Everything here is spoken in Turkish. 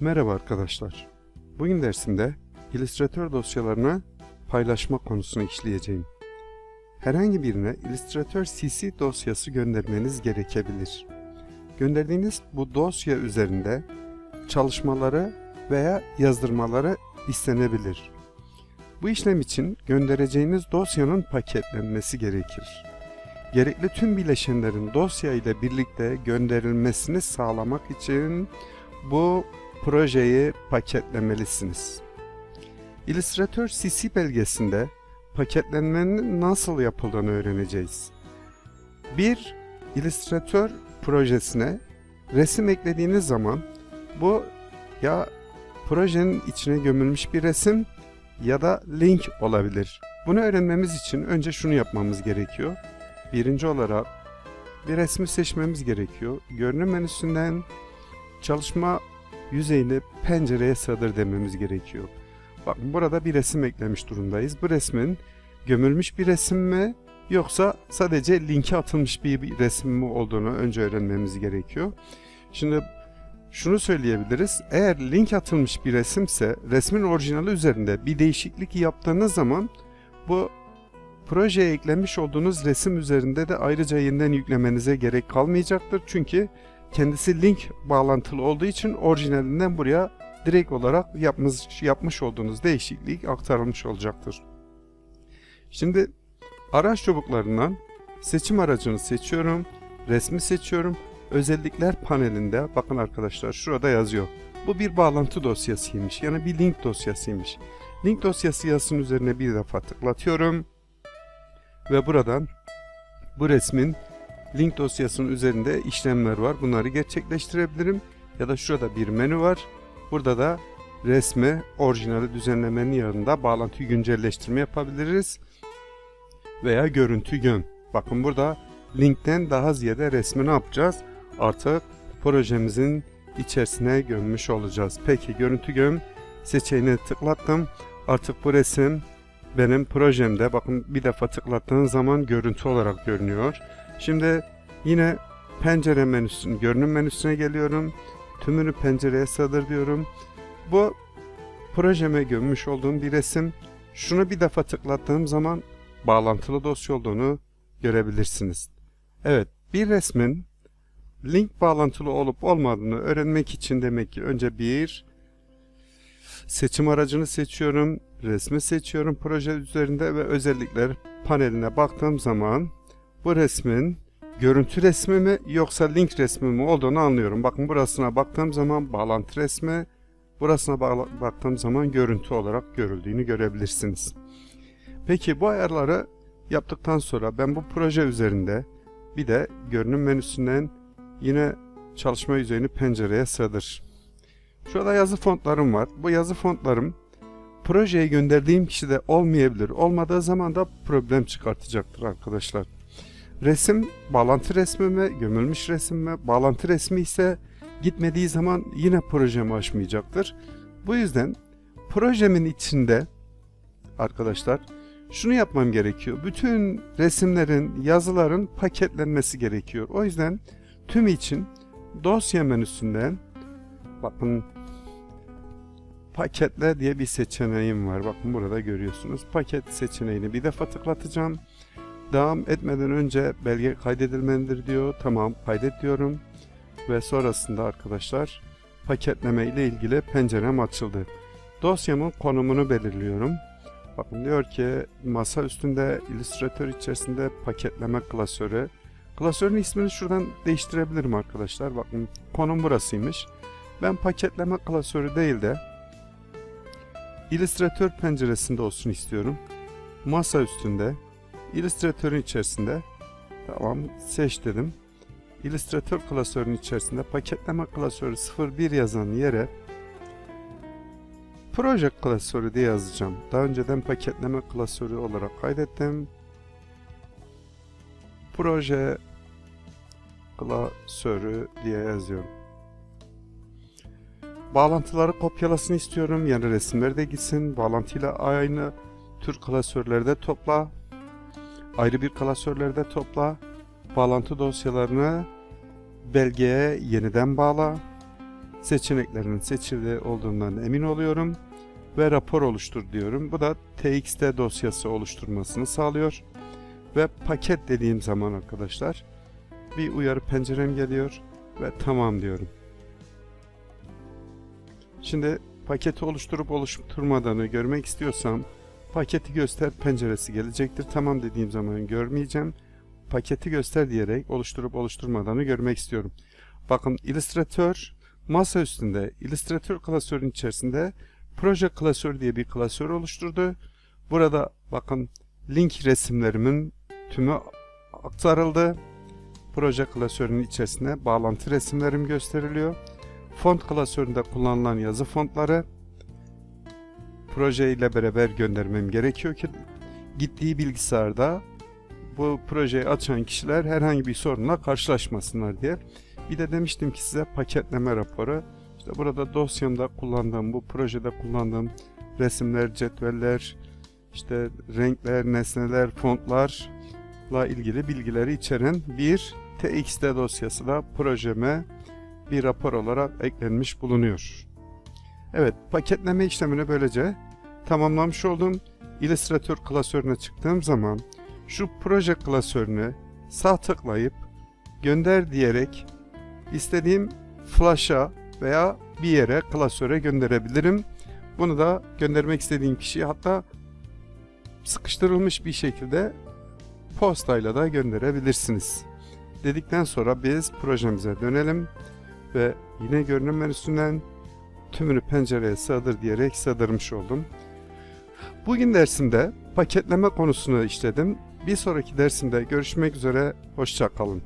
Merhaba arkadaşlar. Bugün dersimde Illustrator dosyalarını paylaşma konusunu işleyeceğim. Herhangi birine Illustrator CC dosyası göndermeniz gerekebilir. Gönderdiğiniz bu dosya üzerinde çalışmaları veya yazdırmaları istenebilir. Bu işlem için göndereceğiniz dosyanın paketlenmesi gerekir. Gerekli tüm bileşenlerin dosya ile birlikte gönderilmesini sağlamak için bu projeyi paketlemelisiniz. Illustrator CC belgesinde paketlenmenin nasıl yapıldığını öğreneceğiz. Bir Illustrator projesine resim eklediğiniz zaman bu ya projenin içine gömülmüş bir resim ya da link olabilir. Bunu öğrenmemiz için önce şunu yapmamız gerekiyor. Birinci olarak bir resmi seçmemiz gerekiyor. Görünüm menüsünden çalışma yüzeyini pencereye sığdır dememiz gerekiyor. Bakın burada bir resim eklemiş durumdayız. Bu resmin gömülmüş bir resim mi yoksa sadece linke atılmış bir, resim mi olduğunu önce öğrenmemiz gerekiyor. Şimdi şunu söyleyebiliriz. Eğer link atılmış bir resimse resmin orijinali üzerinde bir değişiklik yaptığınız zaman bu projeye eklemiş olduğunuz resim üzerinde de ayrıca yeniden yüklemenize gerek kalmayacaktır. Çünkü kendisi link bağlantılı olduğu için orijinalinden buraya direkt olarak yapmış, yapmış olduğunuz değişiklik aktarılmış olacaktır. Şimdi araç çubuklarından seçim aracını seçiyorum, resmi seçiyorum. Özellikler panelinde bakın arkadaşlar şurada yazıyor. Bu bir bağlantı dosyasıymış yani bir link dosyasıymış. Link dosyası yazısının üzerine bir defa tıklatıyorum ve buradan bu resmin link dosyasının üzerinde işlemler var. Bunları gerçekleştirebilirim. Ya da şurada bir menü var. Burada da resmi orijinali düzenlemenin yanında bağlantı güncelleştirme yapabiliriz. Veya görüntü göm. Bakın burada linkten daha ziyade resmi ne yapacağız? Artık projemizin içerisine gömmüş olacağız. Peki görüntü göm seçeneğine tıklattım. Artık bu resim benim projemde bakın bir defa tıklattığın zaman görüntü olarak görünüyor. Şimdi yine pencere menüsünün görünüm menüsüne geliyorum. Tümünü pencereye sığdır diyorum. Bu projeme gömmüş olduğum bir resim. Şunu bir defa tıklattığım zaman bağlantılı dosya olduğunu görebilirsiniz. Evet, bir resmin link bağlantılı olup olmadığını öğrenmek için demek ki önce bir seçim aracını seçiyorum, resmi seçiyorum proje üzerinde ve özellikler paneline baktığım zaman bu resmin görüntü resmi mi yoksa link resmi mi olduğunu anlıyorum. Bakın burasına baktığım zaman bağlantı resmi, burasına baktığım zaman görüntü olarak görüldüğünü görebilirsiniz. Peki bu ayarları yaptıktan sonra ben bu proje üzerinde bir de görünüm menüsünden yine çalışma yüzeyini pencereye sığdır. Şurada yazı fontlarım var. Bu yazı fontlarım projeye gönderdiğim kişide olmayabilir. Olmadığı zaman da problem çıkartacaktır arkadaşlar. Resim bağlantı resmi mi, gömülmüş resim mi? Bağlantı resmi ise gitmediği zaman yine projemi açmayacaktır. Bu yüzden projemin içinde arkadaşlar şunu yapmam gerekiyor. Bütün resimlerin, yazıların paketlenmesi gerekiyor. O yüzden tüm için dosya menüsünden bakın paketle diye bir seçeneğim var. Bakın burada görüyorsunuz. Paket seçeneğini bir defa tıklatacağım. Devam etmeden önce belge kaydedilmelidir diyor. Tamam kaydet diyorum. Ve sonrasında arkadaşlar paketleme ile ilgili pencerem açıldı. Dosyamın konumunu belirliyorum. Bakın diyor ki masa üstünde Illustrator içerisinde paketleme klasörü. Klasörün ismini şuradan değiştirebilirim arkadaşlar. Bakın konum burasıymış. Ben paketleme klasörü değil de Illustrator penceresinde olsun istiyorum. Masa üstünde Illustrator'un içerisinde tamam seç dedim. Illustrator klasörünün içerisinde paketleme klasörü 01 yazan yere proje klasörü diye yazacağım. Daha önceden paketleme klasörü olarak kaydettim. Proje klasörü diye yazıyorum. Bağlantıları kopyalasını istiyorum. Yani resimleri de gitsin. Bağlantıyla aynı tür klasörlerde topla ayrı bir klasörlerde topla, bağlantı dosyalarını belgeye yeniden bağla, seçeneklerinin seçili olduğundan emin oluyorum ve rapor oluştur diyorum. Bu da txt dosyası oluşturmasını sağlıyor. Ve paket dediğim zaman arkadaşlar bir uyarı pencerem geliyor ve tamam diyorum. Şimdi paketi oluşturup oluşturmadığını görmek istiyorsam paketi göster penceresi gelecektir. Tamam dediğim zaman görmeyeceğim. Paketi göster diyerek oluşturup oluşturmadığını görmek istiyorum. Bakın Illustrator masa üstünde Illustrator klasörün içerisinde proje klasör diye bir klasör oluşturdu. Burada bakın link resimlerimin tümü aktarıldı. Proje klasörünün içerisinde bağlantı resimlerim gösteriliyor. Font klasöründe kullanılan yazı fontları proje ile beraber göndermem gerekiyor ki gittiği bilgisayarda bu projeyi açan kişiler herhangi bir sorunla karşılaşmasınlar diye. Bir de demiştim ki size paketleme raporu. İşte burada dosyamda kullandığım, bu projede kullandığım resimler, cetveller, işte renkler, nesneler, fontlarla ilgili bilgileri içeren bir TXT dosyası da projeme bir rapor olarak eklenmiş bulunuyor. Evet, paketleme işlemini böylece tamamlamış oldum. Illustrator klasörüne çıktığım zaman şu proje klasörünü sağ tıklayıp gönder diyerek istediğim flash'a veya bir yere klasöre gönderebilirim. Bunu da göndermek istediğim kişiye hatta sıkıştırılmış bir şekilde postayla da gönderebilirsiniz. Dedikten sonra biz projemize dönelim ve yine görünüm menüsünden tümünü pencereye sığdır diyerek sığdırmış oldum. Bugün dersimde paketleme konusunu işledim. Bir sonraki dersimde görüşmek üzere, hoşça kalın.